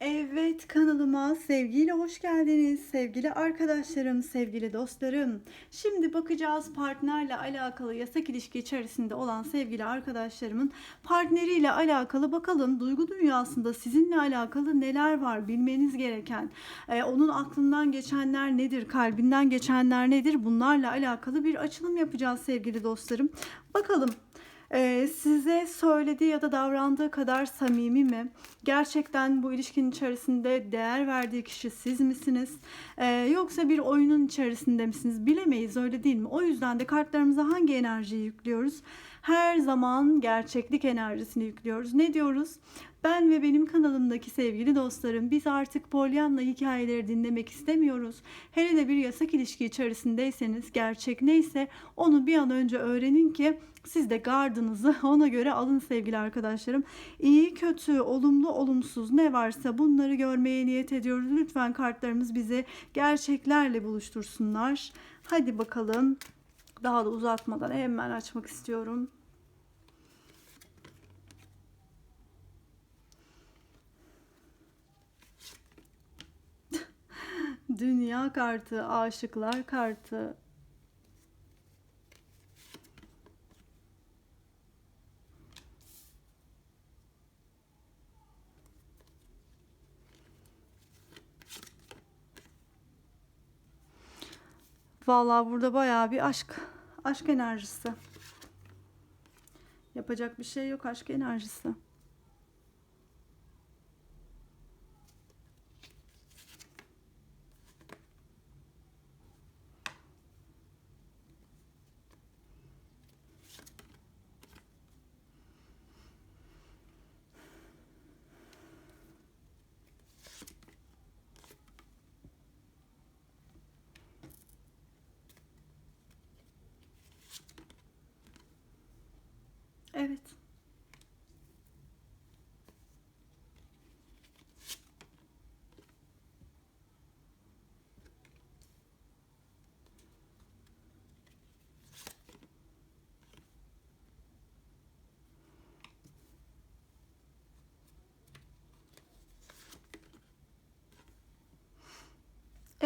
Evet kanalıma sevgiyle hoş geldiniz sevgili arkadaşlarım, sevgili dostlarım. Şimdi bakacağız partnerle alakalı yasak ilişki içerisinde olan sevgili arkadaşlarımın partneriyle alakalı bakalım duygu dünyasında sizinle alakalı neler var bilmeniz gereken. Ee, onun aklından geçenler nedir, kalbinden geçenler nedir bunlarla alakalı bir açılım yapacağız sevgili dostlarım. Bakalım ee, size söylediği ya da davrandığı kadar samimi mi? Gerçekten bu ilişkinin içerisinde değer verdiği kişi siz misiniz? Ee, yoksa bir oyunun içerisinde misiniz? Bilemeyiz öyle değil mi? O yüzden de kartlarımıza hangi enerjiyi yüklüyoruz? Her zaman gerçeklik enerjisini yüklüyoruz. Ne diyoruz? Ben ve benim kanalımdaki sevgili dostlarım biz artık Pollyanna hikayeleri dinlemek istemiyoruz. Hele de bir yasak ilişki içerisindeyseniz gerçek neyse onu bir an önce öğrenin ki siz de gardınızı ona göre alın sevgili arkadaşlarım. İyi, kötü, olumlu, olumsuz ne varsa bunları görmeye niyet ediyoruz. Lütfen kartlarımız bizi gerçeklerle buluştursunlar. Hadi bakalım. Daha da uzatmadan hemen açmak istiyorum. Dünya kartı, aşıklar kartı. Vallahi burada bayağı bir aşk, aşk enerjisi. Yapacak bir şey yok aşk enerjisi. Evet.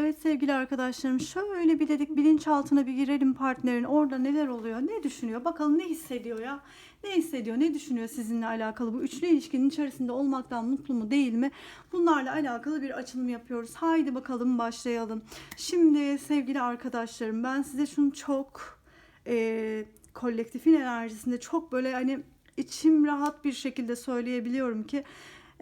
Evet sevgili arkadaşlarım şöyle bir dedik bilinçaltına bir girelim partnerin orada neler oluyor ne düşünüyor bakalım ne hissediyor ya? Ne hissediyor ne düşünüyor sizinle alakalı bu üçlü ilişkinin içerisinde olmaktan mutlu mu değil mi? Bunlarla alakalı bir açılım yapıyoruz. Haydi bakalım başlayalım. Şimdi sevgili arkadaşlarım ben size şunu çok e, kolektifin enerjisinde çok böyle hani içim rahat bir şekilde söyleyebiliyorum ki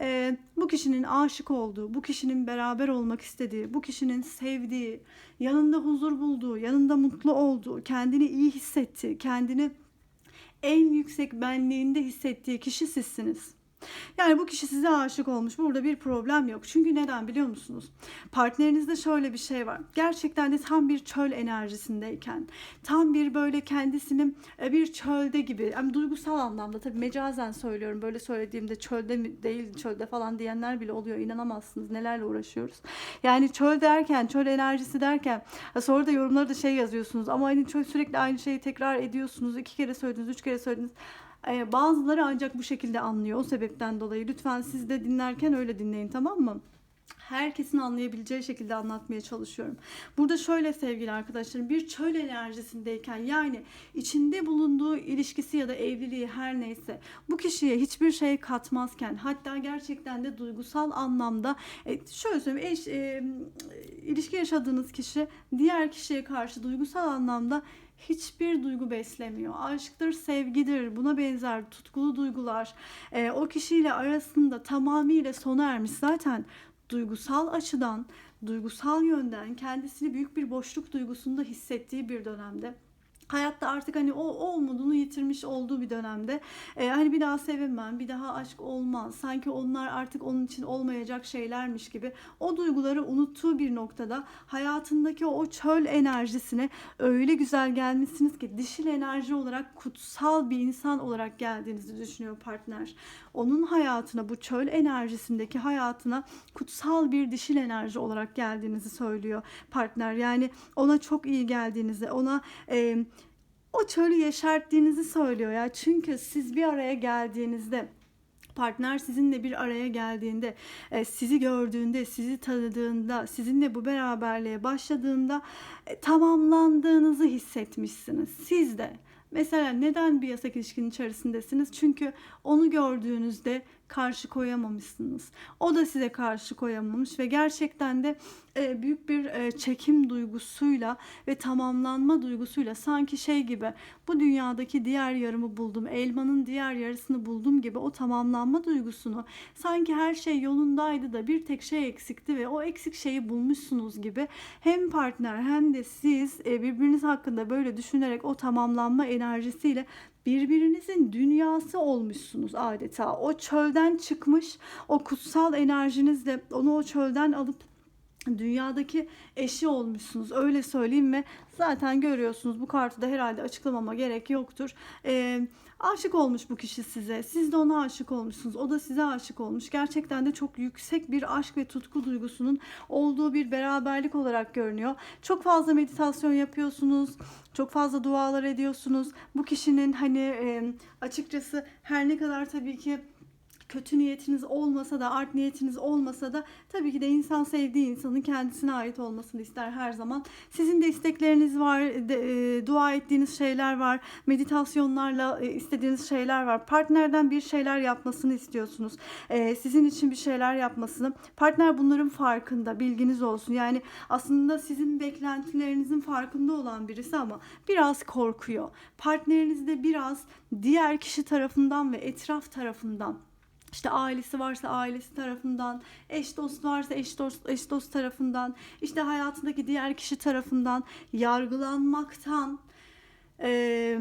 e, bu kişinin aşık olduğu, bu kişinin beraber olmak istediği, bu kişinin sevdiği, yanında huzur bulduğu, yanında mutlu olduğu, kendini iyi hissettiği, kendini en yüksek benliğinde hissettiği kişi sizsiniz. Yani bu kişi size aşık olmuş. Burada bir problem yok. Çünkü neden biliyor musunuz? Partnerinizde şöyle bir şey var. Gerçekten de tam bir çöl enerjisindeyken, tam bir böyle kendisini e, bir çölde gibi, yani duygusal anlamda tabii mecazen söylüyorum. Böyle söylediğimde çölde mi değil çölde falan diyenler bile oluyor. İnanamazsınız nelerle uğraşıyoruz. Yani çöl derken, çöl enerjisi derken sonra da yorumlarda şey yazıyorsunuz ama hani sürekli aynı şeyi tekrar ediyorsunuz. iki kere söylediniz, üç kere söylediniz. Ee, bazıları ancak bu şekilde anlıyor. O sebepten dolayı lütfen siz de dinlerken öyle dinleyin tamam mı? herkesin anlayabileceği şekilde anlatmaya çalışıyorum. Burada şöyle sevgili arkadaşlarım bir çöl enerjisindeyken yani içinde bulunduğu ilişkisi ya da evliliği her neyse bu kişiye hiçbir şey katmazken hatta gerçekten de duygusal anlamda e, şöyle söyleyeyim eş, e, ilişki yaşadığınız kişi diğer kişiye karşı duygusal anlamda hiçbir duygu beslemiyor. Aşktır, sevgidir, buna benzer tutkulu duygular e, o kişiyle arasında tamamıyla sona ermiş. Zaten duygusal açıdan, duygusal yönden kendisini büyük bir boşluk duygusunda hissettiği bir dönemde hayatta artık hani o, o umudunu yitirmiş olduğu bir dönemde e, hani bir daha sevemem, bir daha aşk olmaz. Sanki onlar artık onun için olmayacak şeylermiş gibi o duyguları unuttuğu bir noktada hayatındaki o çöl enerjisine öyle güzel gelmişsiniz ki dişil enerji olarak kutsal bir insan olarak geldiğinizi düşünüyor partner. Onun hayatına bu çöl enerjisindeki hayatına kutsal bir dişil enerji olarak geldiğinizi söylüyor partner. Yani ona çok iyi geldiğinizi, ona e, o çölü yeşerttiğinizi söylüyor ya. Çünkü siz bir araya geldiğinizde partner sizinle bir araya geldiğinde, e, sizi gördüğünde, sizi tanıdığında, sizinle bu beraberliğe başladığında e, tamamlandığınızı hissetmişsiniz. Siz de Mesela neden bir yasak ilişkinin içerisindesiniz? Çünkü onu gördüğünüzde karşı koyamamışsınız. O da size karşı koyamamış ve gerçekten de e, büyük bir e, çekim duygusuyla ve tamamlanma duygusuyla sanki şey gibi bu dünyadaki diğer yarımı buldum, elmanın diğer yarısını buldum gibi o tamamlanma duygusunu sanki her şey yolundaydı da bir tek şey eksikti ve o eksik şeyi bulmuşsunuz gibi hem partner hem de siz e, birbiriniz hakkında böyle düşünerek o tamamlanma enerjisiyle birbirinizin dünyası olmuşsunuz adeta. O çölden çıkmış, o kutsal enerjinizle onu o çölden alıp dünyadaki eşi olmuşsunuz öyle söyleyeyim ve zaten görüyorsunuz bu kartı da herhalde açıklamama gerek yoktur. Ee, aşık olmuş bu kişi size siz de ona aşık olmuşsunuz o da size aşık olmuş gerçekten de çok yüksek bir aşk ve tutku duygusunun olduğu bir beraberlik olarak görünüyor. Çok fazla meditasyon yapıyorsunuz çok fazla dualar ediyorsunuz bu kişinin hani e, açıkçası her ne kadar tabii ki kötü niyetiniz olmasa da art niyetiniz olmasa da tabii ki de insan sevdiği insanın kendisine ait olmasını ister her zaman. Sizin de istekleriniz var, de, e, dua ettiğiniz şeyler var, meditasyonlarla e, istediğiniz şeyler var. Partnerden bir şeyler yapmasını istiyorsunuz. E, sizin için bir şeyler yapmasını. Partner bunların farkında, bilginiz olsun. Yani aslında sizin beklentilerinizin farkında olan birisi ama biraz korkuyor. Partneriniz de biraz diğer kişi tarafından ve etraf tarafından işte ailesi varsa ailesi tarafından, eş dost varsa eş dost, eş dost tarafından, işte hayatındaki diğer kişi tarafından yargılanmaktan, e,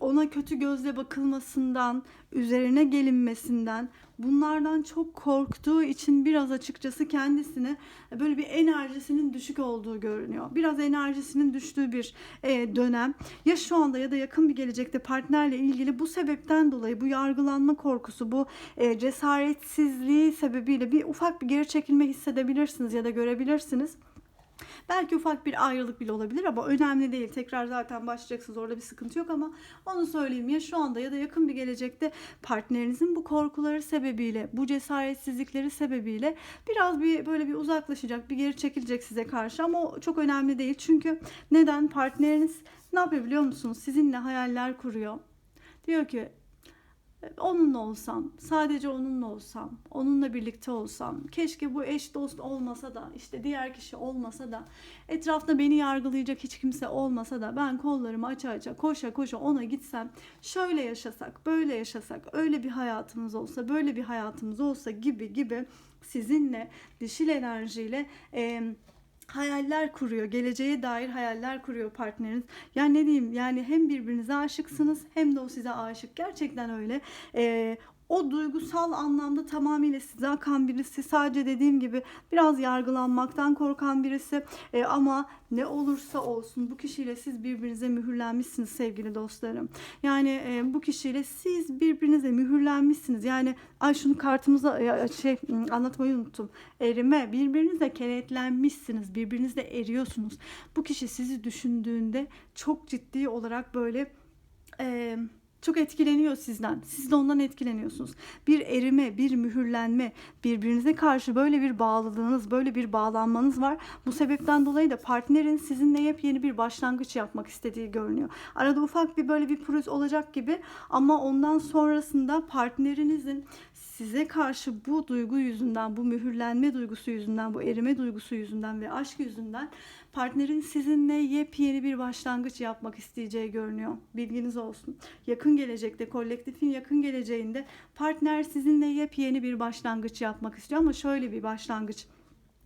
ona kötü gözle bakılmasından, üzerine gelinmesinden, bunlardan çok korktuğu için biraz açıkçası kendisini böyle bir enerjisinin düşük olduğu görünüyor. Biraz enerjisinin düştüğü bir e, dönem. Ya şu anda ya da yakın bir gelecekte partnerle ilgili bu sebepten dolayı bu yargılanma korkusu, bu e, cesaretsizliği sebebiyle bir ufak bir geri çekilme hissedebilirsiniz ya da görebilirsiniz. Belki ufak bir ayrılık bile olabilir ama önemli değil. Tekrar zaten başlayacaksınız orada bir sıkıntı yok ama onu söyleyeyim ya şu anda ya da yakın bir gelecekte partnerinizin bu korkuları sebebiyle, bu cesaretsizlikleri sebebiyle biraz bir böyle bir uzaklaşacak, bir geri çekilecek size karşı ama o çok önemli değil. Çünkü neden partneriniz ne yapıyor biliyor musunuz? Sizinle hayaller kuruyor. Diyor ki onunla olsam, sadece onunla olsam, onunla birlikte olsam, keşke bu eş dost olmasa da, işte diğer kişi olmasa da, etrafta beni yargılayacak hiç kimse olmasa da ben kollarımı aça aça, koşa koşa ona gitsem, şöyle yaşasak, böyle yaşasak, öyle bir hayatımız olsa, böyle bir hayatımız olsa gibi gibi sizinle dişil enerjiyle eee hayaller kuruyor. Geleceğe dair hayaller kuruyor partneriniz. Yani ne diyeyim yani hem birbirinize aşıksınız hem de o size aşık. Gerçekten öyle. Ee, o duygusal anlamda tamamıyla size akan birisi. Sadece dediğim gibi biraz yargılanmaktan korkan birisi. E, ama ne olursa olsun bu kişiyle siz birbirinize mühürlenmişsiniz sevgili dostlarım. Yani e, bu kişiyle siz birbirinize mühürlenmişsiniz. Yani ay şunu kartımıza e, şey anlatmayı unuttum. Erime birbirinize kenetlenmişsiniz. Birbirinizle eriyorsunuz. Bu kişi sizi düşündüğünde çok ciddi olarak böyle eee çok etkileniyor sizden. Siz de ondan etkileniyorsunuz. Bir erime, bir mühürlenme, birbirinize karşı böyle bir bağlılığınız, böyle bir bağlanmanız var. Bu sebepten dolayı da partnerin sizinle yepyeni bir başlangıç yapmak istediği görünüyor. Arada ufak bir böyle bir pürüz olacak gibi ama ondan sonrasında partnerinizin size karşı bu duygu yüzünden, bu mühürlenme duygusu yüzünden, bu erime duygusu yüzünden ve aşk yüzünden partnerin sizinle yepyeni bir başlangıç yapmak isteyeceği görünüyor. Bilginiz olsun. Yakın gelecekte, kolektifin yakın geleceğinde partner sizinle yepyeni bir başlangıç yapmak istiyor ama şöyle bir başlangıç.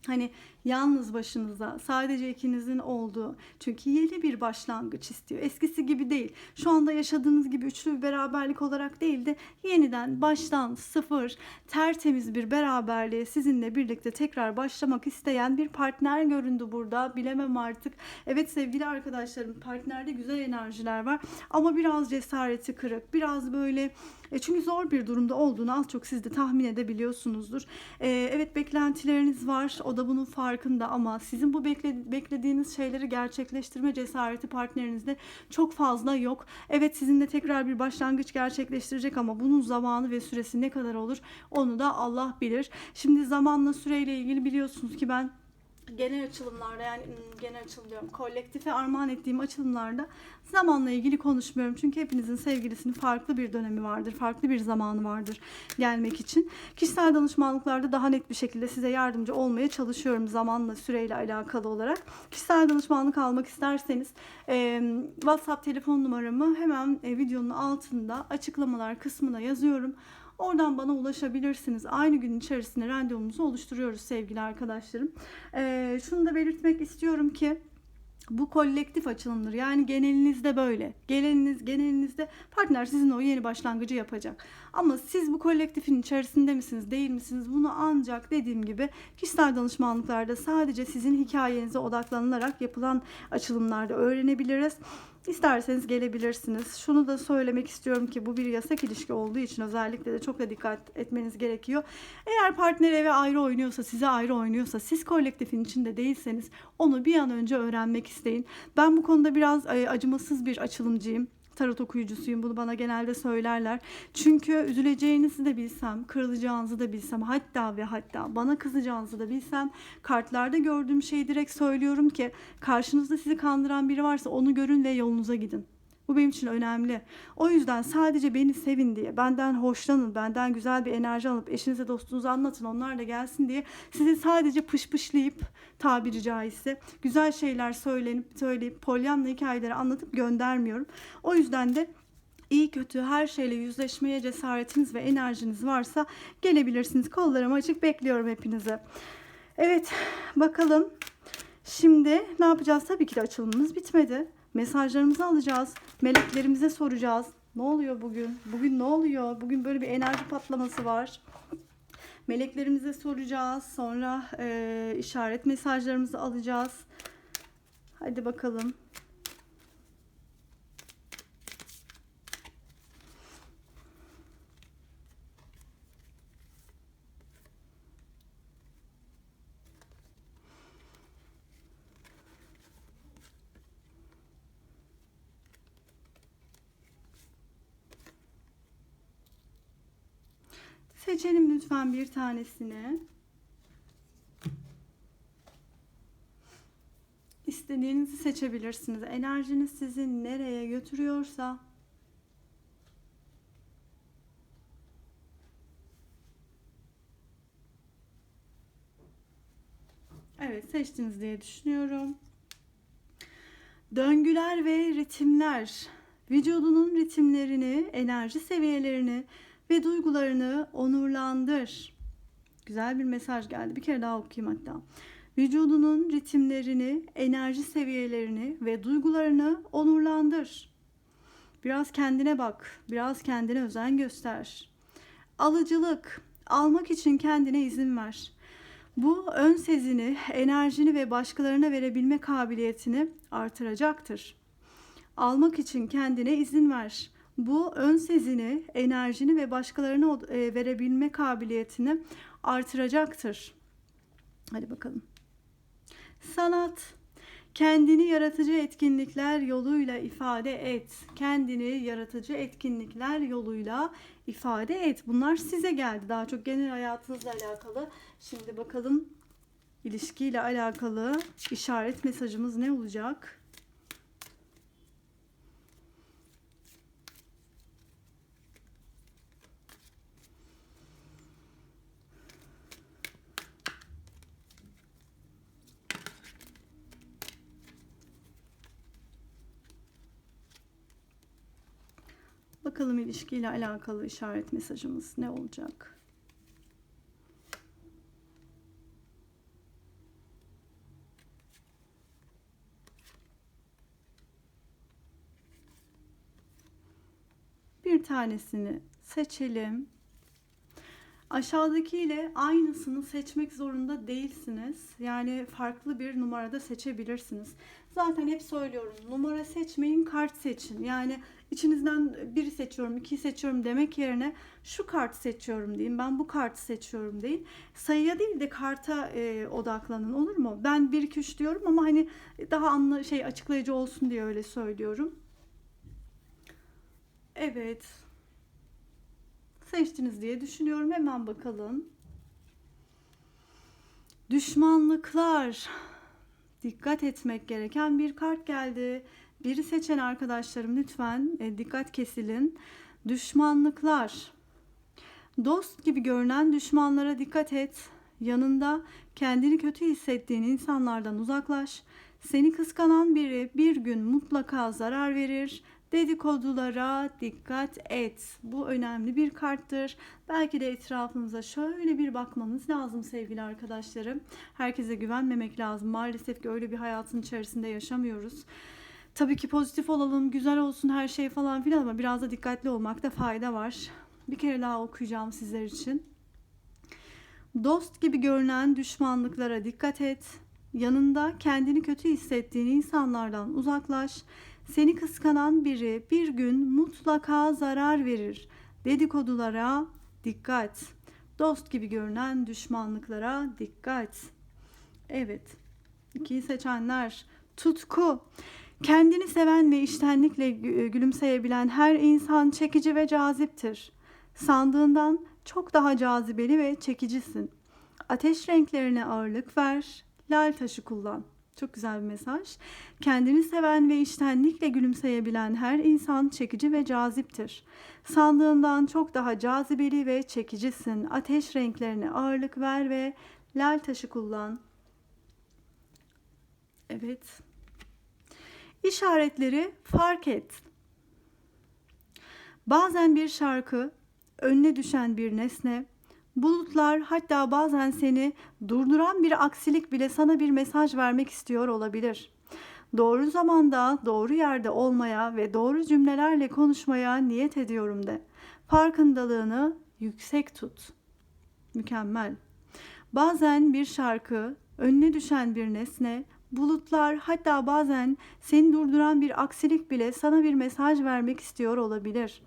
Hani yalnız başınıza sadece ikinizin olduğu çünkü yeni bir başlangıç istiyor. Eskisi gibi değil. Şu anda yaşadığınız gibi üçlü bir beraberlik olarak değil de yeniden baştan sıfır tertemiz bir beraberliğe sizinle birlikte tekrar başlamak isteyen bir partner göründü burada. Bilemem artık. Evet sevgili arkadaşlarım partnerde güzel enerjiler var ama biraz cesareti kırık. Biraz böyle E çünkü zor bir durumda olduğunu az çok siz de tahmin edebiliyorsunuzdur. E, evet beklentileriniz var. O da bunun farkında ama sizin bu bekle, beklediğiniz şeyleri gerçekleştirme cesareti partnerinizde çok fazla yok. Evet sizinle tekrar bir başlangıç gerçekleştirecek ama bunun zamanı ve süresi ne kadar olur onu da Allah bilir. Şimdi zamanla süreyle ilgili biliyorsunuz ki ben genel açılımlarda yani genel açılım diyorum kolektife armağan ettiğim açılımlarda zamanla ilgili konuşmuyorum. Çünkü hepinizin sevgilisinin farklı bir dönemi vardır, farklı bir zamanı vardır gelmek için. Kişisel danışmanlıklarda daha net bir şekilde size yardımcı olmaya çalışıyorum zamanla süreyle alakalı olarak. Kişisel danışmanlık almak isterseniz e, WhatsApp telefon numaramı hemen e, videonun altında açıklamalar kısmına yazıyorum. Oradan bana ulaşabilirsiniz. Aynı gün içerisinde randevumuzu oluşturuyoruz sevgili arkadaşlarım. Ee, şunu da belirtmek istiyorum ki bu kolektif açılımdır. Yani genelinizde böyle. Geneliniz, genelinizde partner sizin o yeni başlangıcı yapacak. Ama siz bu kolektifin içerisinde misiniz, değil misiniz? Bunu ancak dediğim gibi kişisel danışmanlıklarda sadece sizin hikayenize odaklanılarak yapılan açılımlarda öğrenebiliriz. İsterseniz gelebilirsiniz. Şunu da söylemek istiyorum ki bu bir yasak ilişki olduğu için özellikle de çok da dikkat etmeniz gerekiyor. Eğer partner eve ayrı oynuyorsa, size ayrı oynuyorsa, siz kolektifin içinde değilseniz onu bir an önce öğrenmek isteyin. Ben bu konuda biraz e, acımasız bir açılımcıyım tarot okuyucusuyum. Bunu bana genelde söylerler. Çünkü üzüleceğinizi de bilsem, kırılacağınızı da bilsem, hatta ve hatta bana kızacağınızı da bilsem kartlarda gördüğüm şeyi direkt söylüyorum ki karşınızda sizi kandıran biri varsa onu görün ve yolunuza gidin. Bu benim için önemli. O yüzden sadece beni sevin diye, benden hoşlanın, benden güzel bir enerji alıp eşinize dostunuza anlatın, onlar da gelsin diye sizi sadece pışpışlayıp tabiri caizse güzel şeyler söylenip söyleyip polyanla hikayeleri anlatıp göndermiyorum. O yüzden de iyi kötü her şeyle yüzleşmeye cesaretiniz ve enerjiniz varsa gelebilirsiniz. Kollarım açık bekliyorum hepinize. Evet bakalım. Şimdi ne yapacağız? Tabii ki de açılımımız bitmedi. Mesajlarımızı alacağız. Meleklerimize soracağız. Ne oluyor bugün? Bugün ne oluyor? Bugün böyle bir enerji patlaması var. Meleklerimize soracağız. Sonra e, işaret mesajlarımızı alacağız. Hadi bakalım. Seçelim lütfen bir tanesini. İstediğinizi seçebilirsiniz. Enerjiniz sizi nereye götürüyorsa Evet seçtiniz diye düşünüyorum. Döngüler ve ritimler. Vücudunun ritimlerini, enerji seviyelerini ve duygularını onurlandır. Güzel bir mesaj geldi. Bir kere daha okuyayım hatta. Vücudunun ritimlerini, enerji seviyelerini ve duygularını onurlandır. Biraz kendine bak, biraz kendine özen göster. Alıcılık, almak için kendine izin ver. Bu ön sezini, enerjini ve başkalarına verebilme kabiliyetini artıracaktır. Almak için kendine izin ver. Bu ön sezini, enerjini ve başkalarına e, verebilme kabiliyetini artıracaktır. Hadi bakalım. Sanat. Kendini yaratıcı etkinlikler yoluyla ifade et. Kendini yaratıcı etkinlikler yoluyla ifade et. Bunlar size geldi. Daha çok genel hayatınızla alakalı. Şimdi bakalım ilişkiyle alakalı işaret mesajımız ne olacak? Bakalım ilişkiyle alakalı işaret mesajımız ne olacak? Bir tanesini seçelim. Aşağıdaki ile aynısını seçmek zorunda değilsiniz. Yani farklı bir numarada seçebilirsiniz. Zaten hep söylüyorum numara seçmeyin kart seçin. Yani içinizden biri seçiyorum, ikiyi seçiyorum demek yerine şu kartı seçiyorum diyeyim. Ben bu kartı seçiyorum deyin. Sayıya değil de karta e, odaklanın olur mu? Ben 1 2 3 diyorum ama hani daha anla şey açıklayıcı olsun diye öyle söylüyorum. Evet. Seçtiniz diye düşünüyorum. Hemen bakalım. Düşmanlıklar. Dikkat etmek gereken bir kart geldi. Biri seçen arkadaşlarım lütfen e, dikkat kesilin. Düşmanlıklar. Dost gibi görünen düşmanlara dikkat et. Yanında kendini kötü hissettiğin insanlardan uzaklaş. Seni kıskanan biri bir gün mutlaka zarar verir. Dedikodulara dikkat et. Bu önemli bir karttır. Belki de etrafımıza şöyle bir bakmamız lazım sevgili arkadaşlarım. Herkese güvenmemek lazım. Maalesef ki öyle bir hayatın içerisinde yaşamıyoruz. Tabii ki pozitif olalım, güzel olsun her şey falan filan ama biraz da dikkatli olmakta fayda var. Bir kere daha okuyacağım sizler için. Dost gibi görünen düşmanlıklara dikkat et. Yanında kendini kötü hissettiğin insanlardan uzaklaş. Seni kıskanan biri bir gün mutlaka zarar verir. Dedikodulara dikkat. Dost gibi görünen düşmanlıklara dikkat. Evet. İkiyi seçenler. Tutku. Kendini seven ve iştenlikle gü- gülümseyebilen her insan çekici ve caziptir. Sandığından çok daha cazibeli ve çekicisin. Ateş renklerine ağırlık ver. Lal taşı kullan. Çok güzel bir mesaj. Kendini seven ve iştenlikle gülümseyebilen her insan çekici ve caziptir. Sandığından çok daha cazibeli ve çekicisin. Ateş renklerine ağırlık ver ve lal taşı kullan. Evet. İşaretleri fark et. Bazen bir şarkı, önüne düşen bir nesne, bulutlar hatta bazen seni durduran bir aksilik bile sana bir mesaj vermek istiyor olabilir. Doğru zamanda, doğru yerde olmaya ve doğru cümlelerle konuşmaya niyet ediyorum de. Farkındalığını yüksek tut. Mükemmel. Bazen bir şarkı, önüne düşen bir nesne, bulutlar hatta bazen seni durduran bir aksilik bile sana bir mesaj vermek istiyor olabilir.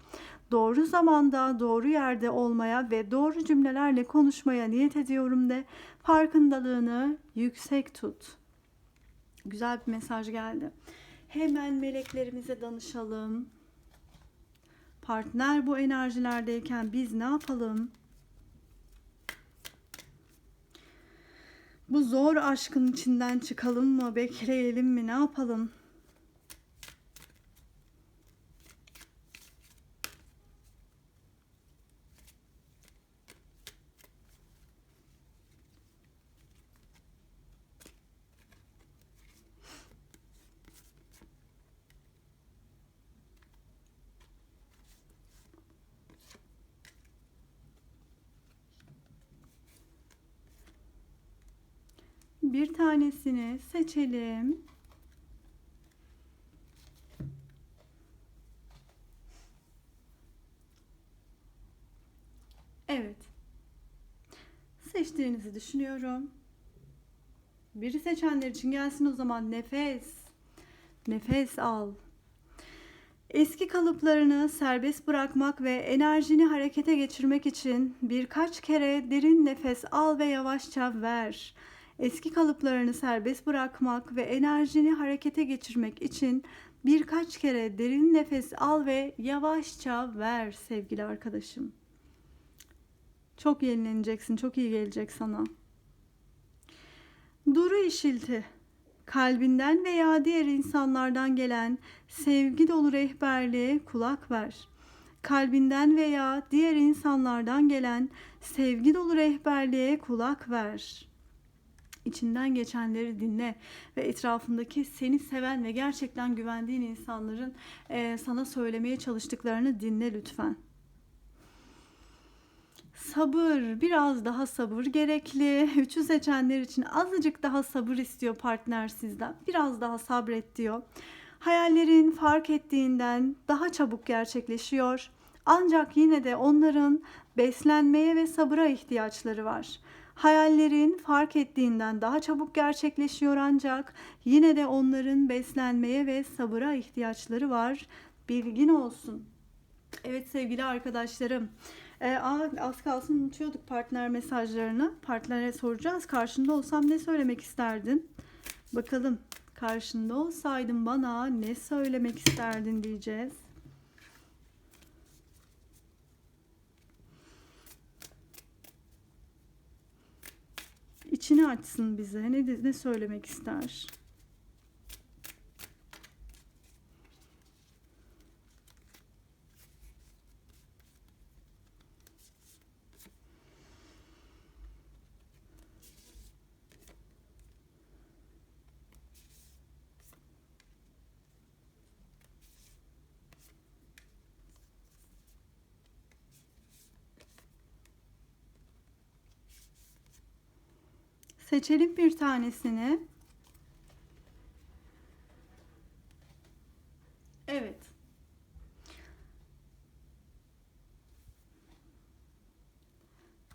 Doğru zamanda, doğru yerde olmaya ve doğru cümlelerle konuşmaya niyet ediyorum de farkındalığını yüksek tut. Güzel bir mesaj geldi. Hemen meleklerimize danışalım. Partner bu enerjilerdeyken biz ne yapalım? Bu zor aşkın içinden çıkalım mı? Bekleyelim mi? Ne yapalım? Bir tanesini seçelim. Evet. Seçtiğinizi düşünüyorum. Biri seçenler için gelsin o zaman nefes. Nefes al. Eski kalıplarını serbest bırakmak ve enerjini harekete geçirmek için birkaç kere derin nefes al ve yavaşça ver. Eski kalıplarını serbest bırakmak ve enerjini harekete geçirmek için birkaç kere derin nefes al ve yavaşça ver sevgili arkadaşım. Çok yenileneceksin, çok iyi gelecek sana. Duru işilti. Kalbinden veya diğer insanlardan gelen sevgi dolu rehberliğe kulak ver. Kalbinden veya diğer insanlardan gelen sevgi dolu rehberliğe kulak ver. İçinden geçenleri dinle ve etrafındaki seni seven ve gerçekten güvendiğin insanların eee, sana söylemeye çalıştıklarını dinle lütfen. Sabır, biraz daha sabır gerekli. Üçü seçenler için azıcık daha sabır istiyor partner sizden. Biraz daha sabret diyor. Hayallerin fark ettiğinden daha çabuk gerçekleşiyor. Ancak yine de onların beslenmeye ve sabıra ihtiyaçları var. Hayallerin fark ettiğinden daha çabuk gerçekleşiyor ancak yine de onların beslenmeye ve sabıra ihtiyaçları var. Bilgin olsun. Evet sevgili arkadaşlarım. Aa, az kalsın unutuyorduk partner mesajlarını. Partnere soracağız. Karşında olsam ne söylemek isterdin? Bakalım. Karşında olsaydın bana ne söylemek isterdin diyeceğiz. İçini açsın bize. Ne, ne söylemek ister? Seçelim bir tanesini. Evet.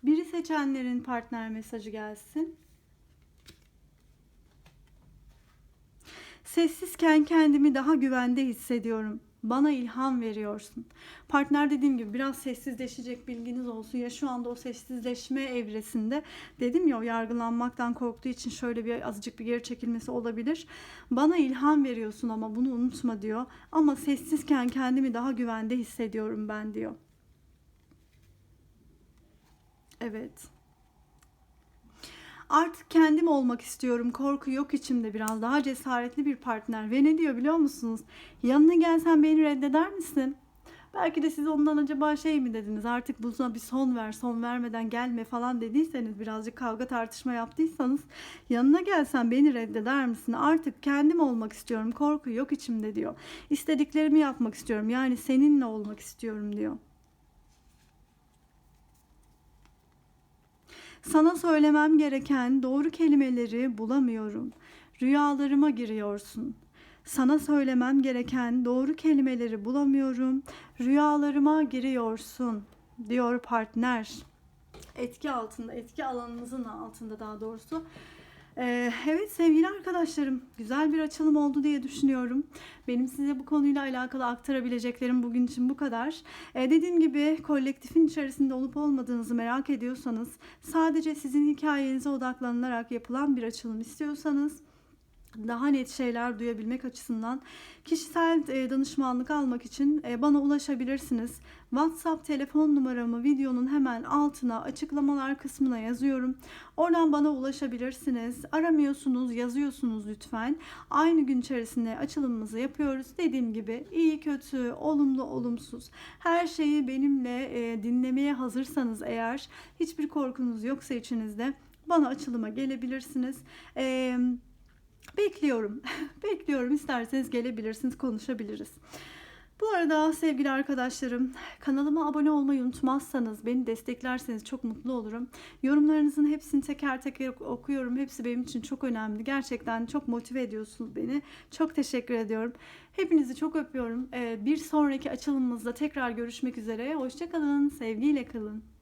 Biri seçenlerin partner mesajı gelsin. Sessizken kendimi daha güvende hissediyorum. Bana ilham veriyorsun. Partner dediğim gibi biraz sessizleşecek bilginiz olsun. Ya şu anda o sessizleşme evresinde dedim ya o yargılanmaktan korktuğu için şöyle bir azıcık bir geri çekilmesi olabilir. Bana ilham veriyorsun ama bunu unutma diyor. Ama sessizken kendimi daha güvende hissediyorum ben diyor. Evet. Artık kendim olmak istiyorum. Korku yok içimde biraz daha cesaretli bir partner. Ve ne diyor biliyor musunuz? Yanına gelsen beni reddeder misin? Belki de siz ondan acaba şey mi dediniz artık buna bir son ver son vermeden gelme falan dediyseniz birazcık kavga tartışma yaptıysanız yanına gelsen beni reddeder misin? Artık kendim olmak istiyorum korku yok içimde diyor. İstediklerimi yapmak istiyorum yani seninle olmak istiyorum diyor. Sana söylemem gereken doğru kelimeleri bulamıyorum. Rüyalarıma giriyorsun. Sana söylemem gereken doğru kelimeleri bulamıyorum. Rüyalarıma giriyorsun diyor partner. Etki altında, etki alanınızın altında daha doğrusu. Ee, evet sevgili arkadaşlarım güzel bir açılım oldu diye düşünüyorum. Benim size bu konuyla alakalı aktarabileceklerim bugün için bu kadar. Ee, dediğim gibi kolektifin içerisinde olup olmadığınızı merak ediyorsanız sadece sizin hikayenize odaklanılarak yapılan bir açılım istiyorsanız daha net şeyler duyabilmek açısından kişisel e, danışmanlık almak için e, bana ulaşabilirsiniz. WhatsApp telefon numaramı videonun hemen altına açıklamalar kısmına yazıyorum. Oradan bana ulaşabilirsiniz. Aramıyorsunuz, yazıyorsunuz lütfen. Aynı gün içerisinde açılımımızı yapıyoruz. Dediğim gibi iyi kötü, olumlu olumsuz her şeyi benimle e, dinlemeye hazırsanız eğer hiçbir korkunuz yoksa içinizde bana açılıma gelebilirsiniz. Eee Bekliyorum. Bekliyorum. İsterseniz gelebilirsiniz, konuşabiliriz. Bu arada sevgili arkadaşlarım kanalıma abone olmayı unutmazsanız beni desteklerseniz çok mutlu olurum. Yorumlarınızın hepsini teker teker okuyorum. Hepsi benim için çok önemli. Gerçekten çok motive ediyorsunuz beni. Çok teşekkür ediyorum. Hepinizi çok öpüyorum. Bir sonraki açılımımızda tekrar görüşmek üzere. Hoşçakalın. Sevgiyle kalın.